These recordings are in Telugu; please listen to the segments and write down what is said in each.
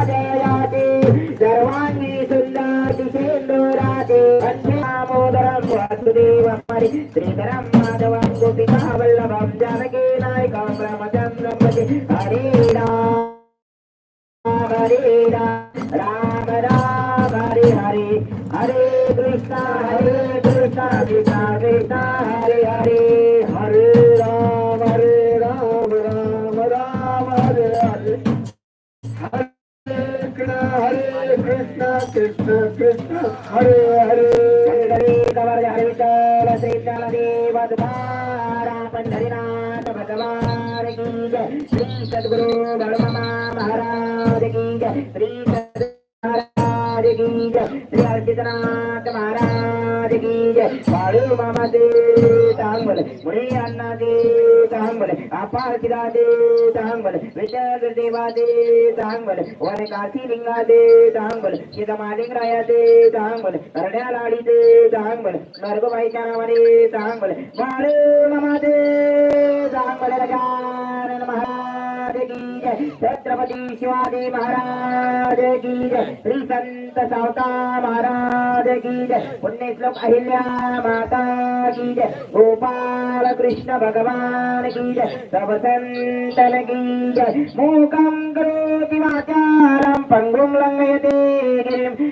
మహోదయాది సర్వాన్ని సుందర దిశేందురాది పంచామోదరం వాసుదేవం మరి శ్రీధరం మాధవం గోపికా వల్లభం జానకీ నాయకం రమచంద్రం హరే రామ హరే రామ రామ హరే హరే కృష్ణ హరే కృష్ణ కృష్ణ కృష్ణ. హరే కృష్ణ కృష్ణ కృష్ణ హరే హరే హరే కవర్ హరి విఠల శ్రీకాల దేవ శ్రీ సద్గురు గణమ మహారాజ్ శ్రీ जय महाराज की जय. मामा दे तांबल अण्णा दे तांबल किरा दे तांबल देवा दे तांबल वर काशी लिंगा दे तांबल सीतमालिंगराया दे तांबल करड्या लाडी दे तांबल नरगबाईच्या नावाने तांबल मामा दे तांबल गजानन महाराज छत्रपती शिवाजी महाराज की जय श्री संत सावता महाराज की जय पुण्यश्लोक अहिल्या माता की जय गोपाल कृष्ण भगवान की जय सब संतन की जय मूकं करोति वाचालं पङ्गुं लङ्घयते गिरिं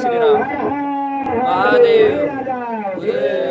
श्रीराम महादेव जय